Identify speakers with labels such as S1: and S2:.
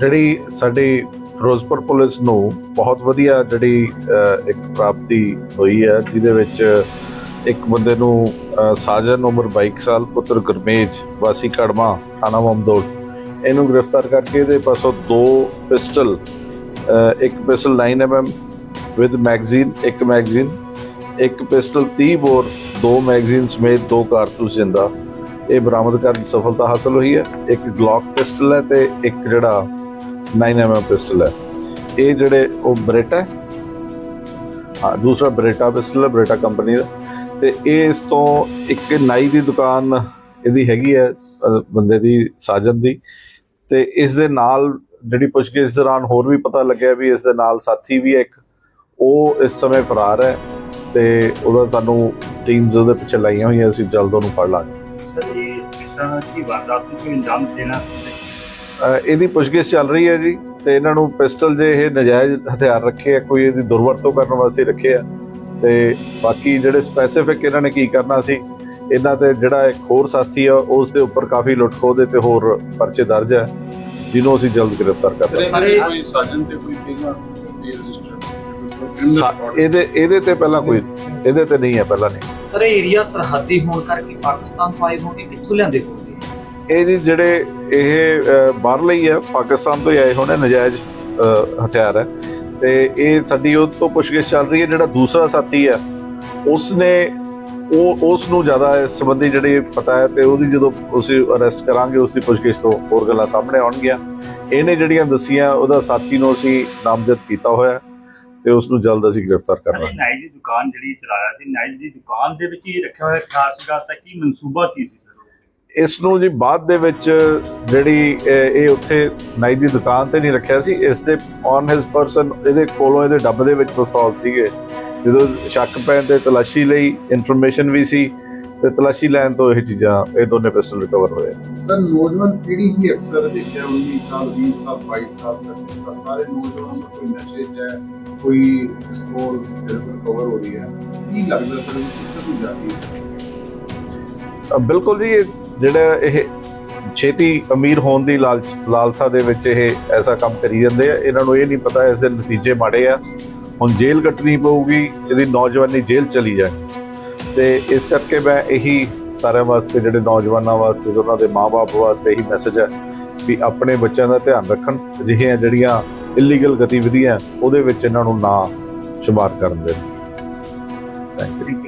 S1: ਜਿਹੜੀ ਸਾਡੀ ਫਿਰੋਜ਼ਪੁਰ ਪੁਲਿਸ ਨੂੰ ਬਹੁਤ ਵਧੀਆ ਜਿਹੜੀ ਇੱਕ ਪ੍ਰਾਪਤੀ ਹੋਈ ਹੈ, ਜਿਹਦੇ ਵਿੱਚ ਇੱਕ ਬੰਦੇ ਨੂੰ ਸਾਜਨ ਉਮਰ 22 ਸਾਲ, ਪੁੱਤਰ ਗੁਰਮੇਜ, ਵਾਸੀ ਕੜਮਾ, ਥਾਣਾ ਮਮਦੋੜ। ਇਹਨੂੰ ਗ੍ਰਿਫਤਾਰ ਕਰਕੇ ਇਹਦੇ ਪਾਸੋਂ ਦੋ ਪਿਸਟਲ ਇੱਕ ਪਿਸਟਲ 9mm ਵਿਦ ਮੈਗਜ਼ੀਨ, ਇੱਕ ਮੈਗਜ਼ੀਨ, ਇੱਕ ਪਿਸਟਲ 30 ਬੋਰ, ਦੋ ਮੈਗਜ਼ੀਨ ਸਮੇਤ ਦੋ ਕਾਰਤੂਸ ਜਿੰਦਾ। ਇਹ ਬਰਾਮਦ ਕਰਨ 'ਚ ਸਫਲਤਾ ਹਾਸਲ ਹੋਈ ਹੈ। ਇੱਕ ਗਲੌਕ ਪਿਸਟਲ ਹੈ ਤੇ ਇੱਕ ਜਿਹੜਾ 9mm ਪਿਸਟਲ ਹੈ। ਇਹ ਜਿਹੜੇ ਉਹ ਬਰੇਟਾ ਹਾਂ। ਦੂਸਰਾ ਬਰੇਟਾ ਪਿਸਟਲ ਹੈ ਬਰੇਟਾ ਕੰਪਨੀ ਦਾ। ਤੇ ਇਹ ਇਸ ਤੋਂ ਇੱਕ ਨਾਈ ਦੀ ਦੁਕਾਨ ਇਹਦੀ ਹੈਗੀ ਹੈ ਬੰਦੇ ਦੀ, ਸਾਜਨ ਦੀ। ਤੇ ਇਸ ਦੇ ਨਾਲ ਜਿਹੜੀ ਪੁੱਛਗਿੱਛ ਦੌਰਾਨ ਹੋਰ ਵੀ ਪਤਾ ਲੱਗਿਆ ਵੀ ਇਸ ਦੇ ਨਾਲ ਸਾਥੀ ਵੀ ਹੈ ਇੱਕ। ਉਹ ਇਸ ਸਮੇਂ ਫਰਾਰ ਹੈ ਤੇ ਉਹਦਾ ਸਾਨੂੰ ਟੀਮਸ ਉਹਦੇ ਪਿੱਛੇ ਲਾਈਆਂ ਹੋਈਆਂ ਅਸੀਂ ਜਲਦ ਉਹਨੂੰ ਫੜ ਲਾਂਗੇ। ਅ, ਇਹਦੀ ਪੁੱਛਗਿੱਛ ਚੱਲ ਰਹੀ ਹੈ ਜੀ ਤੇ ਇਹਨਾਂ ਨੂੰ ਪਿਸਟਲ ਜੇ ਇਹ ਨਜਾਇਜ਼ ਹਥਿਆਰ ਰੱਖੇ ਆ ਕੋਈ ਇਹਦੀ ਦੁਰਵਰਤੋਂ ਕਰਨ ਵਾਸਤੇ ਰੱਖੇ ਆ। ਤੇ ਬਾਕੀ ਜਿਹੜੇ ਸਪੈਸੀਫਿਕ ਇਹਨਾਂ ਨੇ ਕੀ ਕਰਨਾ ਸੀ ਇਹਨਾਂ ਤੇ ਜਿਹੜਾ ਇੱਕ ਹੋਰ ਸਾਥੀ ਆ ਉਸ ਦੇ ਉੱਪਰ ਕਾਫੀ ਲੁੱਟਖੋ ਦੇ ਤੇ ਹੋਰ ਪਰਚੇ ਦਰਜ ਹੈ ਜਿਹਨੂੰ ਅਸੀਂ ਜਲਦ ਗ੍ਰਿਫਤਾਰ ਕਰ ਲਾਂਗੇ
S2: ਸਾਰੇ ਕੋਈ ਸਾਜਨ ਤੇ ਕੋਈ ਪਹਿਲਾਂ
S1: ਸਾ- ਇਹਦੇ ਇਹਦੇ ਤੇ ਪਹਿਲਾਂ ਕੋਈ ਇਹਦੇ ਤੇ ਨਹੀਂ ਹੈ ਪਹਿਲਾਂ ਨਹੀਂ।
S3: ਸਰ ਇਹ ਏਰੀਆ ਸਰਹੱਦੀ ਹੋਣ ਕਰਕੇ ਪਾਕਿਸਤਾਨ ਤੋਂ ਆਏ ਹੋਣਗੇ ਕਿੱਥੋਂ ਲਿਆਂਦੇ ਹੋਣਗੇ
S1: ਇਹ ਜੀ ਜਿਹੜੇ ਇਹ ਬਾਹਰਲੇ ਹੀ ਹੈ ਪਾਕਿਸਤਾਨ ਤੋਂ ਹੀ ਆਏ ਹੋਣੇ, ਨਜਾਇਜ਼ ਹਥਿਆਰ ਹੈ ਤੇ ਇਹ ਸਾਡੀ ਉਹ ਤੋਂ ਪੁੱਛਗਿੱਛ ਚੱਲ ਰਹੀ ਹੈ, ਜਿਹੜਾ ਦੂਸਰਾ ਸਾਥੀ ਹੈ ਉਸਨੇ ਉਹ, ਉਸ ਨੂੰ ਜ਼ਿਆਦਾ ਇਸ ਸੰਬੰਧੀ ਜਿਹੜੀ ਪਤਾ ਹੈ ਤੇ ਉਹਦੀ ਜਦੋਂ ਅਸੀਂ ਅਰੈਸਟ ਕਰਾਂਗੇ ਉਸ ਦੀ ਪੁੱਛਗਿੱਛ ਤੋਂ ਹੋਰ ਗੱਲਾਂ ਸਾਹਮਣੇ ਆਉਣਗੀਆਂ। ਇਹਨੇ ਜਿਹੜੀਆਂ ਦਸੀਆਂ, ਉਹਦਾ ਸਾਥੀ ਨੂੰ ਅਸੀਂ ਨਾਮਜ਼ਦ ਕੀਤਾ ਹੋਇਆ। ਤੇ ਉਸ ਨੂੰ ਜਲਦ ਅਸੀਂ ਗ੍ਰਿਫਤਾਰ ਕਰਾਂਗੇ
S4: ਇਹ ਨਾਈ ਦੀ ਦੁਕਾਨ ਜਿਹੜੀ ਚਲਾਇਆ ਸੀ ਨਾਈ ਦੀ ਦੁਕਾਨ ਦੇ ਵਿੱਚ ਹੀ ਰੱਖਿਆ ਹੋਇਆ ਹਥਿਆਰ ਸੀਗਾ ਤਾਂ ਕੀ ਮਨਸੂਬਾ ਕੀ ਸੀ ਸਰ?
S1: ਇਸ ਨੂੰ ਜੀ ਬਾਅਦ ਦੇ ਵਿੱਚ ਜਿਹੜੀ ਇਹ ਉੱਥੇ ਨਾਈ ਦੀ ਦੁਕਾਨ ਤੇ ਨਹੀਂ ਰੱਖਿਆ ਸੀ ਇਸ ਦੇ ਔਨ ਹਿਸ ਪਰਸਨ ਇਹਦੇ ਕੋਲੋਂ ਇਹਦੇ ਡੱਬੇ ਦੇ ਵਿੱਚ ਪਿਸਤੌਲ ਸੀਗੇ। ਜਦੋਂ ਸ਼ੱਕ ਪੈਣ ਤੇ ਤਲਾਸ਼ੀ ਲਈ ਇਨਫੋਰਮੇਸ਼ਨ ਵੀ ਸੀ ਤੇ ਤਲਾਸ਼ੀ ਲੈਣ ਤੋਂ ਇਹ ਚੀਜ਼ਾਂ ਇਹ ਦੋਨੇ ਪਿਸਤਲ ਰਿਕਵਰ ਹੋਏ।
S2: ਸਰ ਨੌਜਵਾਨ ਪੀੜ੍ਹੀ ਹੀ ਅਕਸਰ ਦੇਖਿਆ 19 ਸਾਲ 20 ਸਾਲ 22 ਸਾਲ 25 ਸਾਲ ਸਾਰੇ ਨੌਜਵਾਨਾਂ ਨੂੰ ਕੋਈ ਨਸ਼ੇ 'ਚ ਹੈ। ਕੋਈ ਪਿਸਤੌਲ ਬਿਲਕੁਲ ਕਵਰ ਹੋ ਰਹੀ ਹੈ। ਕੀ ਲੱਗਦਾ ਸਰ ਕਿੱਥੇ ਤੋਂ ਜਾ ਰਹੀ ਹੈ?
S1: ਬਿਲਕੁਲ ਜੀ ਜਿਹੜਾ ਇਹ ਛੇਤੀ ਅਮੀਰ ਹੋਣ ਦੀ ਲਾਲਸਾ ਦੇ ਵਿੱਚ ਇਹ ਐਸਾ ਕੰਮ ਕਰੀ ਜਾਂਦੇ ਆ। ਇਹਨਾਂ ਨੂੰ ਇਹ ਨਹੀਂ ਪਤਾ ਇਸ ਦੇ ਨਤੀਜੇ ਮਾੜੇ ਆ। ਹੁਣ ਜੇਲ੍ਹ ਕੱਟਣੀ ਪਊਗੀ, ਇਹਦੀ ਨੌਜਵਾਨੀ ਜੇਲ੍ਹ ਚਲੀ ਜਾਏ। ਤੇ ਇਸ ਕਰਕੇ ਮੈਂ ਇਹੀ ਸਾਰਿਆਂ ਵਾਸਤੇ, ਜਿਹੜੇ ਨੌਜਵਾਨਾਂ ਵਾਸਤੇ, ਉਹਨਾਂ ਦੇ ਮਾਪੇ ਵਾਸਤੇ ਇਹੀ ਮੈਸੇਜ ਹੈ ਵੀ ਆਪਣੇ ਬੱਚਿਆਂ ਦਾ ਧਿਆਨ ਰੱਖਣ, ਅਜਿਹੀਆਂ ਜਿਹੜੀਆਂ ਇਲੀਗਲ ਗਤੀਵਿਧੀਆਂ, ਉਹਦੇ ਵਿੱਚ ਇਹਨਾਂ ਨੂੰ ਨਾ ਸ਼ੁਮਾਰ ਕਰਨ ਦੇਣ।
S4: Thank you